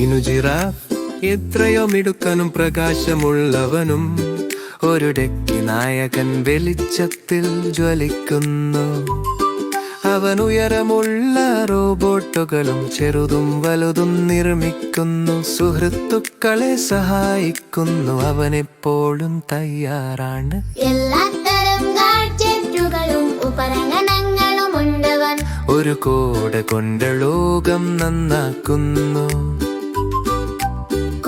കിനുജിറാഫ് എത്രയോ മിടുക്കനും പ്രകാശമുള്ളവനും ഒരു ഡെക്കി നായകൻ വെളിച്ചത്തിൽ ജ്വലിക്കുന്നു. അവൻ ഉയരമുള്ള റോബോട്ടുകളും ചെറുതും വലുതും നിർമ്മിക്കുന്നു. സുഹൃത്തുക്കളെ സഹായിക്കുന്നു അവനെപ്പോഴും തയ്യാറാണ്. എല്ലാത്തരം ഗാഡ്ജറ്റുകളും ഉപകരണങ്ങളും ഉണ്ടവൻ ഒരു കോട കൊണ്ട് ലോകം നന്നാക്കുന്നു.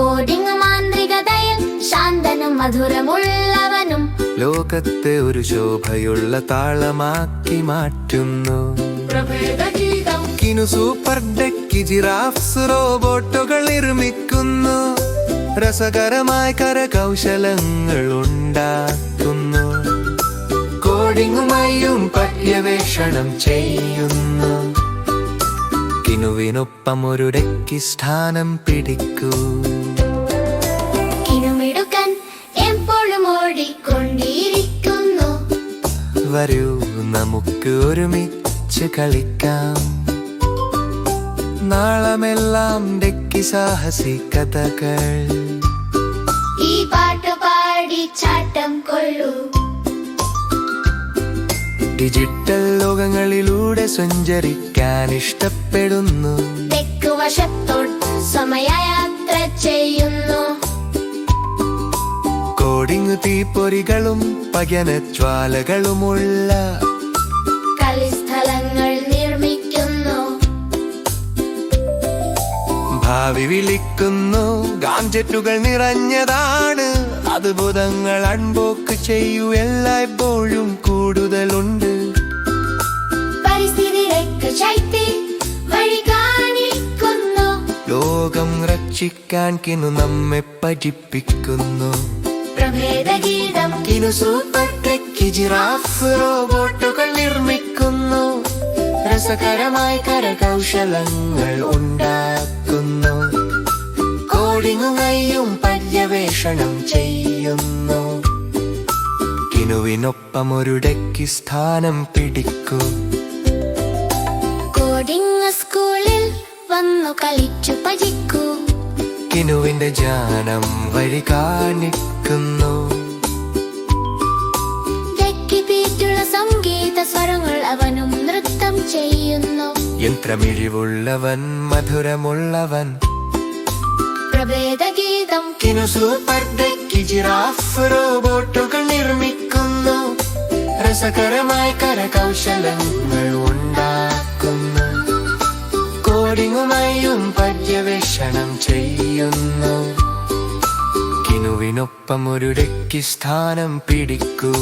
കോഡിംഗ് മാന്ത്രികതയിൽ ശാന്തനും മധുരമുള്ളവനും. ലോകത്തെ ഒരു ശോഭയുള്ള താളമാക്കി മാറ്റുന്നു. കിനു സൂപ്പർ ഡെക്കി ജിറാഫ്സ് റോബോട്ടുകൾ നിർമ്മിക്കുന്നു. രസകരമായ കരകൗശലങ്ങൾ ഉണ്ടാക്കുന്നു. കോഡിങ്ങുമായും പര്യവേഷണം ചെയ്യുന്നു. കിനുവിനൊപ്പം ഒരു ഡെക്കി സ്ഥാനം പിടിക്കൂ. നമുക്ക് ഒരുമിച്ച് കളിക്കാം. നാളമെല്ലാം ഡെക്കി സാഹസി കഥകൾ. ഈ പാട്ട് പാടി ചാട്ടം കൊള്ളൂ. ഡിജിറ്റൽ ലോകങ്ങളിലൂടെ സഞ്ചരിക്കാൻ ഇഷ്ടപ്പെടുന്നു. തെക്ക് വശത്തോട്ട് സമയയാത്ര ചെയ്യുന്നു. കോഡിങ് തീപ്പൊരികളും പകനജ്വാലകളുമുള്ള കളിസ്ഥലങ്ങൾ നിർമ്മിക്കുന്നു. ഭാവി വിളിക്കുന്നു. ഗാഞ്ചറ്റുകൾ നിറഞ്ഞതാണ്. അത്ഭുതങ്ങൾ അൺബോക്ക് ചെയ്യൂ. എല്ലായ്പ്പോഴും കൂടുതലുണ്ട്. ലോകം രക്ഷിക്കാൻ കിനു നമ്മെ പഠിപ്പിക്കുന്നു. പ്രഭേദഗീതം കിനു സൂപ്പർ ടെക്കി ജിറാഫ് റോബോട്ടുകൾ നിർമ്മിക്കുന്നു. രസകരമായ കരകൗശലങ്ങൾ ഉണ്ടാക്കുന്നു. കോഡിങ്ങുകയും പര്യവേഷണം ചെയ്യുന്നു. കിനുവിനൊപ്പം ഒരു ഡെക്കി സ്ഥാനം പിടിക്കൂ. കോടിങ്ങ സ്കൂളിൽ വന്നു കളിച്ചു പഠിക്കൂ കിനുവിന്റെ ജാനം വഴി കാണിക്കുന്നു. ചെയ്യുന്നു. യന്ത്രമിഴിവുള്ളവൻ മധുരമുള്ളവൻ. പ്രഭേദഗീതം. ജിറാഫ് റോബോട്ടുകൾ നിർമ്മിക്കുന്നു. രസകരമായ കരകൗശലങ്ങൾ ഉണ്ടാക്കുന്നു. കോഡിങ്ങുമായും പര്യവേഷണം ചെയ്യുന്നു. കിനുവിനൊപ്പം ഒരു ഡെക്കി സ്ഥാനം പിടിക്കൂ.